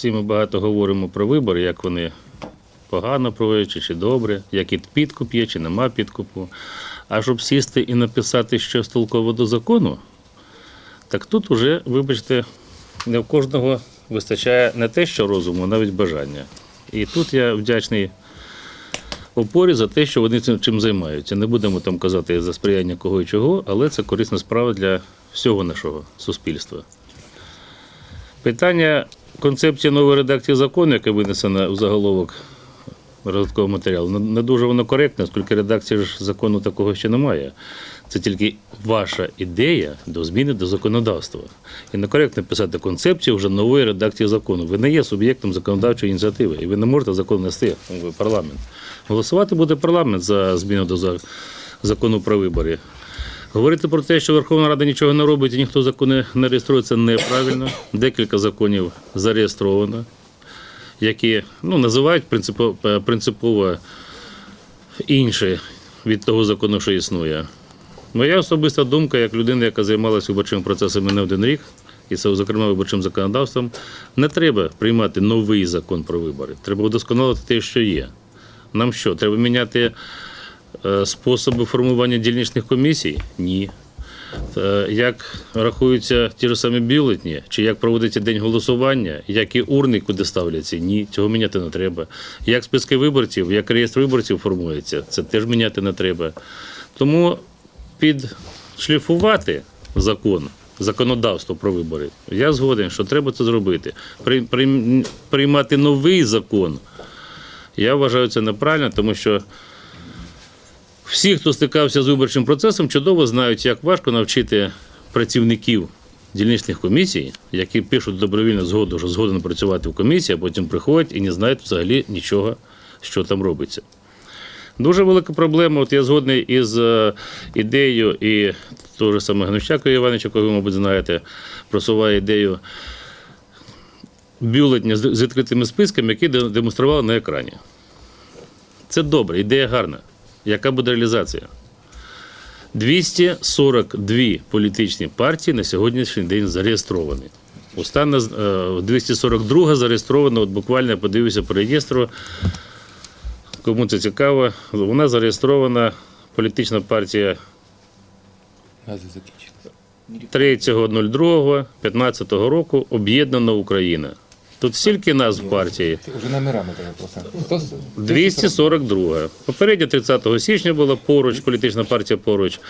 всі ми багато говоримо про вибори, як вони погано проводять чи добре, як і підкуп є, чи нема підкупу. А щоб сісти і написати щось толково до закону, так тут уже, вибачте, не в кожного вистачає не те, що розуму, навіть бажання. І тут я вдячний опорі за те, що вони цим чим займаються. Не будемо там казати за сприяння кого і чого, але це корисна справа для всього нашого суспільства. Питання концепції нової редакції закону, яка винесена в заголовок розвиткового матеріалу, не- дуже воно коректне, оскільки редакції ж закону такого ще немає. Це тільки ваша ідея до зміни до законодавства. І некоректно писати концепцію вже нової редакції закону. Ви не є суб'єктом законодавчої ініціативи, і ви не можете закон нести в парламент. Голосувати буде парламент за зміну до закону про вибори. Говорити про те, що Верховна Рада нічого не робить і ніхто закони не реєструє, це неправильно. Декілька законів зареєстровано, які ну, називають принципово, принципово інші від того закону, що існує. Моя особиста думка, як людина, яка займалася виборчими процесами не один рік, і це, зокрема, виборчим законодавством, не треба приймати новий закон про вибори. Треба удосконалити те, що є. Нам що, треба міняти е, способи формування дільничних комісій? Ні. Е, Як рахуються ті ж самі бюлетні, чи як проводиться день голосування, які урни куди ставляться? Ні, цього міняти не треба. Як списки виборців, як реєстр виборців формується, це теж міняти не треба. Тому підшліфувати закон, законодавство про вибори, я згоден, що треба це зробити. При- при- Приймати новий закон. Я вважаю це неправильно, тому що всі, хто стикався з виборчим процесом, чудово знають, як важко навчити працівників дільничних комісій, які пишуть добровільну згоду, що згоден працювати в комісії, а потім приходять і не знають взагалі нічого, що там робиться. Дуже велика проблема. От я згодний із е, ідеєю, і того ж саме Гнущака Івановича, якого ви, мабуть, знаєте, просуває ідею бюлетня з відкритими списками, які демонстрували на екрані. Це добре, ідея гарна. Яка буде реалізація? 242 політичні партії на сьогоднішній день зареєстровані. Остання е, 242 зареєстрована, от буквально я подивився по реєстру. Кому це цікаво, вона зареєстрована політична партія 3.02.15 року Об'єднана Україна. Тут стільки назв партії. Уже номерами треба просто. Хто 242. Попередня 30 січня була поруч, політична партія поруч.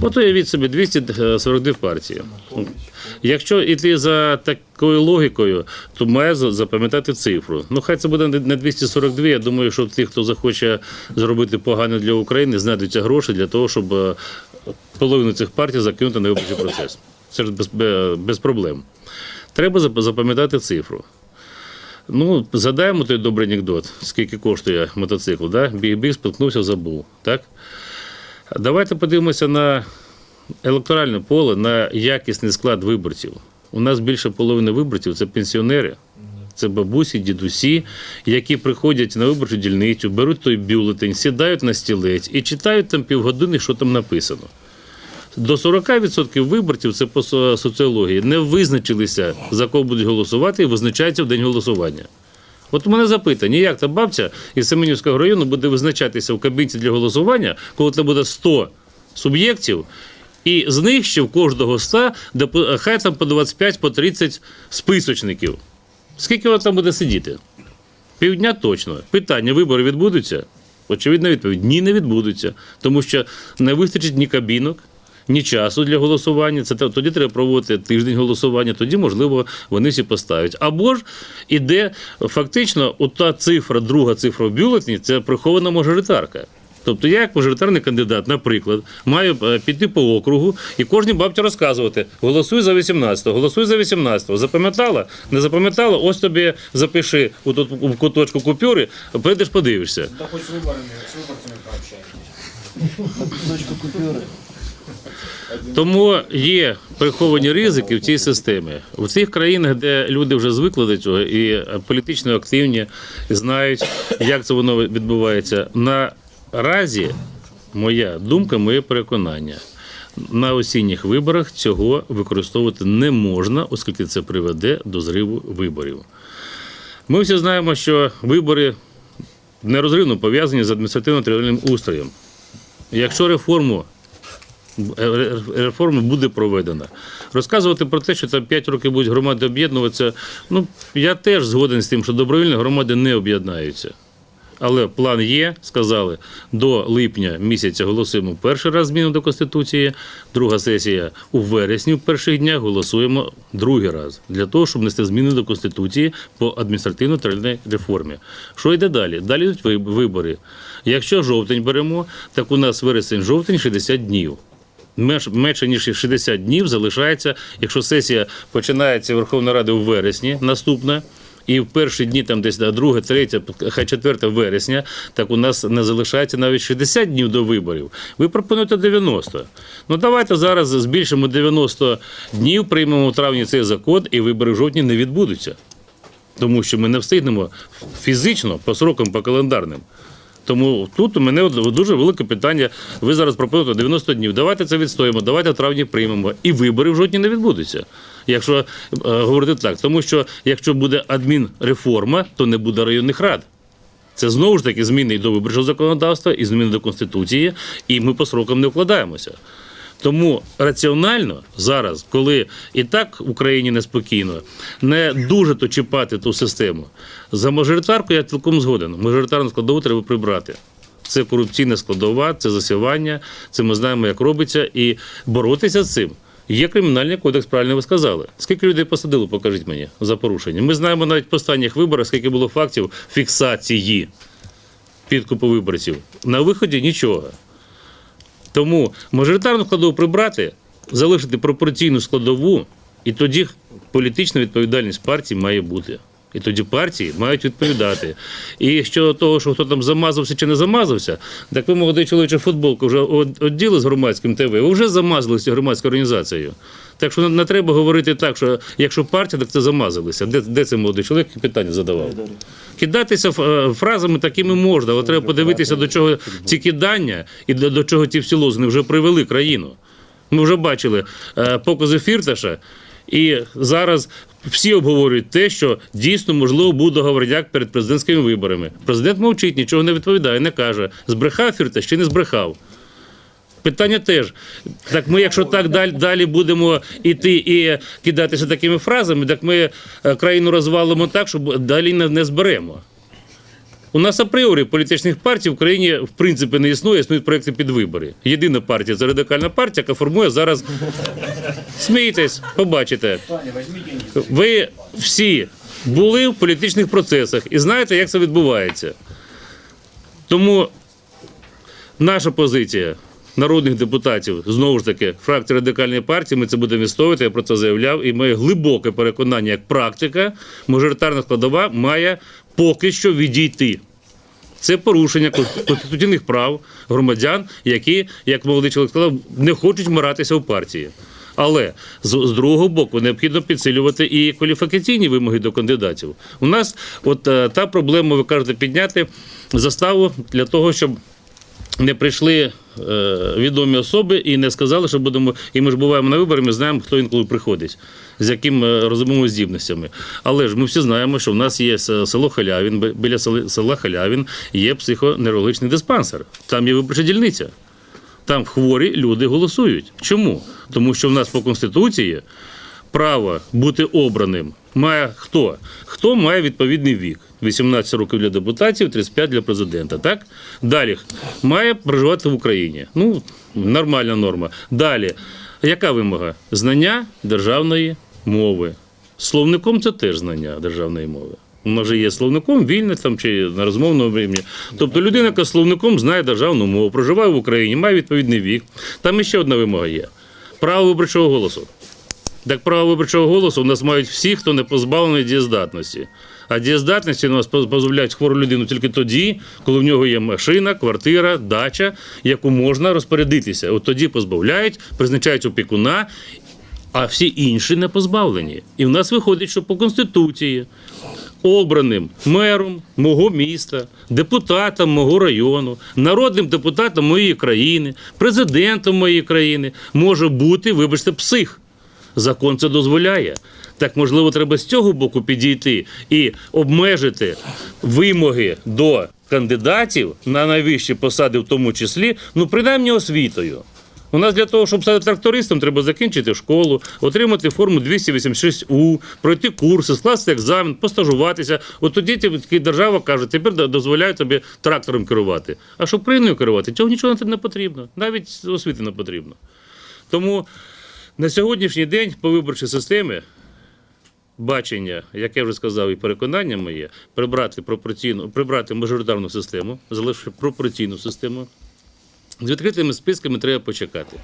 От уявіть собі 242 партії. Якщо йти за такою логікою, то має запам'ятати цифру. Ну, хай це буде не 242. Я думаю, що ті, хто захоче зробити погано для України, знайдуться гроші для того, щоб е, половину цих партій закинути на виборчий процес. Це ж без, без проблем. Треба запам'ятати цифру. Ну, згадаємо той добрий анекдот, скільки коштує мотоцикл, да? біг-біг, спіткнувся, забув. Так? Давайте подивимося на електоральне поле, на якісний склад виборців. У нас більше половини виборців це пенсіонери, це бабусі, дідусі, які приходять на виборчу дільницю, беруть той бюлетень, сідають на стілець і читають там півгодини, що там написано. До 40% виборців, це по соціології, не визначилися, за кого будуть голосувати, і визначаються в день голосування. От у мене запитання, як та бабця із Семенівського району буде визначатися в кабінці для голосування, коли там буде 100 суб'єктів, і з них ще в кожного 100, де хай там по 25, по 30 списочників. Скільки вона там буде сидіти? Півдня точно. Питання: вибори відбудуться? Очевидна відповідь: ні, не відбудуться. Тому що не вистачить ні кабінок, ні часу для голосування. Це тоді треба проводити тиждень голосування, тоді, можливо, вони всі поставлять. Або ж іде фактично ота цифра, друга цифра в бюлетні, це прихована мажоритарка. Тобто я, як мажоритарний кандидат, наприклад, маю е, піти по округу і кожній бабці розказувати: голосуй за 18-го, голосуй за 18-го. Запам'ятала? Не запам'ятала? Ось тобі запиши у тут у куточку купюри, прийдеш, подивишся. Да хоть с выборами, с выборцами пообщаетесь. Тому є приховані ризики в цій системі. У цих країнах, де люди вже звикли до цього і політично активні, знають, як це воно відбувається. Наразі моя думка, моє переконання. На осінніх виборах цього використовувати не можна, оскільки це приведе до зриву виборів. Ми всі знаємо, що вибори нерозривно пов'язані з адміністративно-територіальним устроєм. Якщо реформу е, реформа буде проведена. Розказувати про те, що там 5 років будуть громади об'єднуватися, ну я теж згоден з тим, що добровільно громади не об'єднаються. Але план є, сказали, до липня місяця голосуємо перший раз зміну до Конституції, друга сесія у вересні в перших днях голосуємо другий раз для того, щоб внести зміни до Конституції по адміністративно-територіальній реформі. Що йде далі? Далі йдуть вибори. Якщо жовтень беремо, так у нас вересень-жовтень 60 днів. Менш- Менше ніж 60 днів залишається, якщо сесія починається Верховної Ради у вересні, наступна, і в перші дні, там десь да, 2, 3, хай 4 вересня, так у нас не залишається навіть 60 днів до виборів. Ви пропонуєте 90. Ну давайте зараз збільшимо 90 днів, приймемо в травні цей закон, і вибори в жовтні не відбудуться. Тому що ми не встигнемо фізично по срокам, по календарним. Тому тут у мене дуже велике питання. Ви зараз пропонуєте 90 днів. Давайте це відстоїмо, давайте травні приймемо. І вибори в жодні не відбудуться. Якщо е, говорити так, тому що якщо буде адмінреформа, то не буде районних рад. Це знову ж таки зміни і до виборчого законодавства, і зміни до Конституції, і ми по срокам не вкладаємося. Тому раціонально зараз, коли і так в Україні неспокійно, не дуже то чіпати ту систему. За мажоритарку я цілком згоден. Мажоритарну складову треба прибрати. Це корупційна складова, це засівання, це ми знаємо, як робиться, і боротися з цим. Є кримінальний кодекс, правильно ви сказали. Скільки людей посадили, покажіть мені за порушення. Ми знаємо навіть по останніх виборах, скільки було фактів фіксації підкупу виборців. На виході нічого. Тому мажоритарну складову прибрати, залишити пропорційну складову, і тоді політична відповідальність партії має бути. І тоді партії мають відповідати. І щодо того, що хто там замазався чи не замазався, так ви, молодий чоловіче, футболку вже од- оділи з громадським ТВ, ви вже замазалися громадською організацією. Так що не, треба говорити так, що якщо партія, так це замазалися. Де, де це молодий чоловік питання задавав? Кидатися е, фразами такими можна, але треба подивитися, до чого ці кидання і до, чого ті всі лозунги вже привели країну. Ми вже бачили е, покази Фірташа, і зараз всі обговорюють те, що дійсно можливо був договорняк перед президентськими виборами. Президент мовчить, нічого не відповідає, не каже, збрехав Фірта чи не збрехав. Питання теж. Так ми, якщо так далі, далі будемо іти і кидатися такими фразами, так ми е, країну розвалимо так, що далі не зберемо. У нас апріорі політичних партій в країні в принципі не існує, існують проекти під вибори. Єдина партія це радикальна партія, яка формує зараз. Смійтесь, побачите. Ви всі були в політичних процесах і знаєте, як це відбувається. Тому наша позиція народних депутатів, знову ж таки, фракція радикальної партії, ми це будемо відстоювати, я про це заявляв, і моє глибоке переконання як практика, мажоритарна складова має поки що відійти. Це порушення кон- конституційних прав громадян, які, як молодий чоловік сказав, не хочуть вмиратися в партії. Але з, з другого боку необхідно підсилювати і кваліфікаційні вимоги до кандидатів. У нас от е, та проблема, ви кажете, підняти заставу для того, щоб не прийшли е, відомі особи і не сказали, що будемо. І ми ж буваємо на виборах, ми знаємо, хто інколи приходить, з яким е, розумовими здібностями. Але ж ми всі знаємо, що в нас є село Халявін, біля села Халявін є психоневрологічний диспансер. Там є виборча дільниця. Там хворі люди голосують. Чому? Тому що в нас по конституції право бути обраним має хто? Хто має відповідний вік? 18 років для депутатів, 35 для президента. Так? Далі має проживати в Україні. Ну, нормальна норма. Далі, яка вимога? Знання державної мови. Словником це теж знання державної мови. Вже є словником вільне там чи на розмовному рівні. Тобто людина, яка словником знає державну мову, проживає в Україні, має відповідний вік. Там іще одна вимога є: право виборчого голосу. Так право виборчого голосу у нас мають всі, хто не позбавлений дієздатності. А дієздатності у нас позбавляють хвору людину тільки тоді, коли в нього є машина, квартира, дача, яку можна розпорядитися. От тоді позбавляють, призначають опікуна, а всі інші не позбавлені. І в нас виходить, що по конституції обраним мером мого міста, депутатом мого району, народним депутатом моєї країни, президентом моєї країни може бути, вибачте, псих. Закон це дозволяє. Так можливо, треба з цього боку підійти і обмежити вимоги до кандидатів на найвищі посади, в тому числі, ну принаймні освітою. У нас для того, щоб стати трактористом, треба закінчити школу, отримати форму 286У, пройти курси, скласти екзамен, постажуватися. От тоді ті- держава каже, тепер до- дозволяє тобі трактором керувати. А щоб країною керувати, цього нічого не потрібно. Навіть освіти не потрібно. Тому на сьогоднішній день по виборчій системі бачення, як я вже сказав, і переконання моє, прибрати пропорційну, прибрати мажоритарну систему, залишити пропорційну систему. З відкритими списками треба почекати.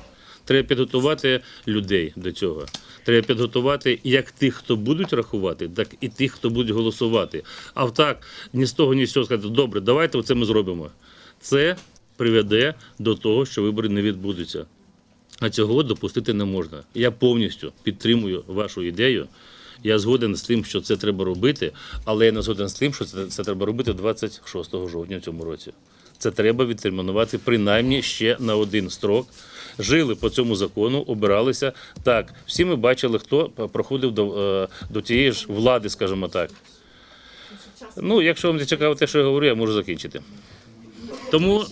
Треба підготувати людей до цього. Треба підготувати як тих, хто будуть рахувати, так і тих, хто будуть голосувати. А так, ні з того, ні з цього сказати, добре, давайте це ми зробимо. Це приведе до того, що вибори не відбудуться. А цього допустити не можна. Я повністю підтримую вашу ідею. Я згоден з тим, що це треба робити, але я не згоден з тим, що це, це треба робити 26 жовтня в цьому році. Це треба відтермінувати принаймні ще на один строк. Жили по цьому закону, обиралися. Так, всі ми бачили, хто проходив до, е, до тієї ж влади, скажімо так. Ну, якщо вам не цікаво те, що я говорю, я можу закінчити. Тому